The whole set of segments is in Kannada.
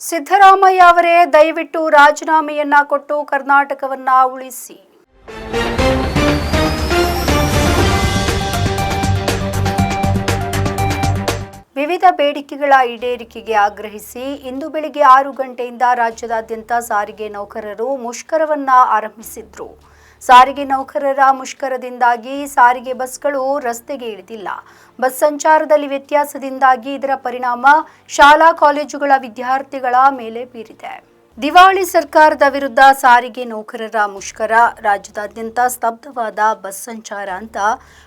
ಸಿದ್ದರಾಮಯ್ಯ ಅವರೇ ದಯವಿಟ್ಟು ರಾಜೀನಾಮೆಯನ್ನ ಕೊಟ್ಟು ಕರ್ನಾಟಕವನ್ನ ಉಳಿಸಿ. ವಿವಿಧ ಬೇಡಿಕೆಗಳ ಈಡೇರಿಕೆಗೆ ಆಗ್ರಹಿಸಿ ಇಂದು ಬೆಳಿಗ್ಗೆ ಆರು ಗಂಟೆಯಿಂದ ರಾಜ್ಯದಾದ್ಯಂತ ಸಾರಿಗೆ ನೌಕರರು ಮುಷ್ಕರವನ್ನ ಆರಂಭಿಸಿದ್ರು. ಸಾರಿಗೆ ನೌಕರರ ಮುಷ್ಕರದಿಂದಾಗಿ ಸಾರಿಗೆ ಬಸ್ಗಳು ರಸ್ತೆಗೆ ಇಳಿದಿಲ್ಲ. ಬಸ್ ಸಂಚಾರದಲ್ಲಿ ವ್ಯತ್ಯಾಸದಿಂದಾಗಿ ಇದರ ಪರಿಣಾಮ ಶಾಲಾ ಕಾಲೇಜುಗಳ ವಿದ್ಯಾರ್ಥಿಗಳ ಮೇಲೆ ಬೀರಿದೆ. ದಿವಾಳಿ ಸರ್ಕಾರದ ವಿರುದ್ಧ ಸಾರಿಗೆ ನೌಕರರ ಮುಷ್ಕರ, ರಾಜ್ಯದಾದ್ಯಂತ ಸ್ತಬ್ಧವಾದ ಬಸ್ ಸಂಚಾರ ಅಂತ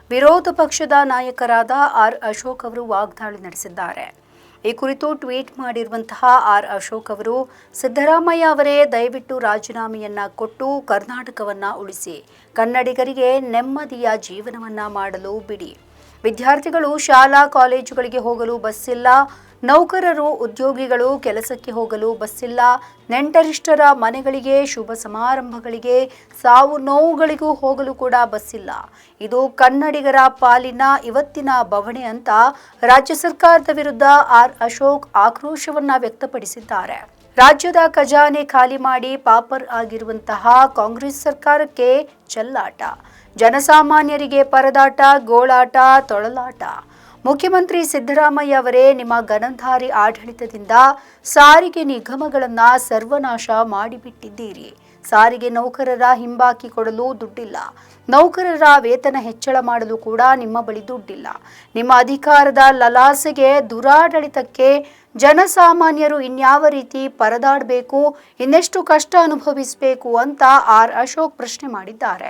ವಿರೋಧ ಪಕ್ಷದ ನಾಯಕರಾದ ಆರ್ ಅಶೋಕ್ ಅವರು ವಾಗ್ದಾಳಿ ನಡೆಸಿದ್ದಾರೆ. ಈ ಕುರಿತು ಟ್ವೀಟ್ ಮಾಡಿರುವಂತಹ ಆರ್ ಅಶೋಕ್ ಅವರು, ಸಿದ್ದರಾಮಯ್ಯ ಅವರೇ ದಯವಿಟ್ಟು ರಾಜೀನಾಮೆಯನ್ನ ಕೊಟ್ಟು ಕರ್ನಾಟಕವನ್ನ ಉಳಿಸಿ. ಕನ್ನಡಿಗರಿಗೆ ನೆಮ್ಮದಿಯ ಜೀವನವನ್ನ ಮಾಡಲು ಬಿಡಿ. ವಿದ್ಯಾರ್ಥಿಗಳು ಶಾಲಾ ಕಾಲೇಜುಗಳಿಗೆ ಹೋಗಲು ಬಸ್ ಇಲ್ಲ. ನೌಕರರು, ಉದ್ಯೋಗಿಗಳು ಕೆಲಸಕ್ಕೆ ಹೋಗಲು ಬಸ್ಸಿಲ್ಲ ನೆಂಟರಿಷ್ಟರ ಮನೆಗಳಿಗೆ ಶುಭ ಸಮಾರಂಭಗಳಿಗೆ ಸಾವು ನೋವುಗಳಿಗೂ ಹೋಗಲು ಕೂಡ ಬಸ್ಸಿಲ್ಲ ಇದು ಕನ್ನಡಿಗರ ಪಾಲಿನ ಇವತ್ತಿನ ಬವಣೆ ಅಂತ ರಾಜ್ಯ ಸರ್ಕಾರದ ವಿರುದ್ಧ ಆರ್ ಅಶೋಕ್ ಆಕ್ರೋಶವನ್ನು ವ್ಯಕ್ತಪಡಿಸಿದ್ದಾರೆ. ರಾಜ್ಯದ ಖಜಾನೆ ಖಾಲಿ ಮಾಡಿ ಪಾಪರ್ ಆಗಿರುವಂತಹ ಕಾಂಗ್ರೆಸ್ ಸರ್ಕಾರಕ್ಕೆ ಚೆಲ್ಲಾಟ. ಜನಸಾಮಾನ್ಯರಿಗೆ ಪರದಾಟ ಗೋಳಾಟ ತೊಳಲಾಟ. ಮುಖ್ಯಮಂತ್ರಿ ಸಿದ್ದರಾಮಯ್ಯ ಅವರೇ ನಿಮ್ಮ ಗನಂಧಾರಿ ಆಡಳಿತದಿಂದ ಸಾರಿಗೆ ನಿಗಮಗಳನ್ನ ಸರ್ವನಾಶ ಮಾಡಿಬಿಟ್ಟಿದ್ದೀರಿ. ಸಾರಿಗೆ ನೌಕರರ ಹಿಂಬಾಕಿ ಕೊಡಲು ದುಡ್ಡಿಲ್ಲ. ನೌಕರರ ವೇತನ ಹೆಚ್ಚಳ ಮಾಡಲು ಕೂಡ ನಿಮ್ಮ ಬಳಿ ದುಡ್ಡಿಲ್ಲ. ನಿಮ್ಮ ಅಧಿಕಾರದ ಲಲಾಸೆಗೆ ದುರಾಡಳಿತಕ್ಕೆ ಜನಸಾಮಾನ್ಯರು ಇನ್ಯಾವ ರೀತಿ ಪರದಾಡಬೇಕು, ಇನ್ನೆಷ್ಟು ಕಷ್ಟ ಅನುಭವಿಸಬೇಕು ಅಂತ ಆರ್ ಅಶೋಕ್ ಪ್ರಶ್ನೆ ಮಾಡಿದ್ದಾರೆ.